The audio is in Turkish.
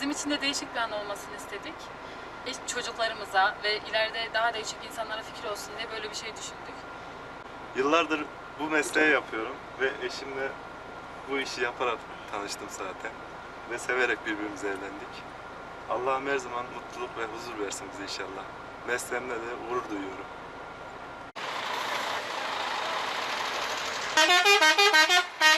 Bizim için de değişik bir an olmasını istedik. Eş- Çocuklarımıza ve ileride daha değişik insanlara fikir olsun diye böyle bir şey düşündük. Yıllardır bu mesleği yapıyorum ve eşimle bu işi yaparak tanıştım zaten. Ve severek birbirimize evlendik. Allah'ım her zaman mutluluk ve huzur versin bize inşallah. Mesleğimle de gurur duyuyorum. Thank you.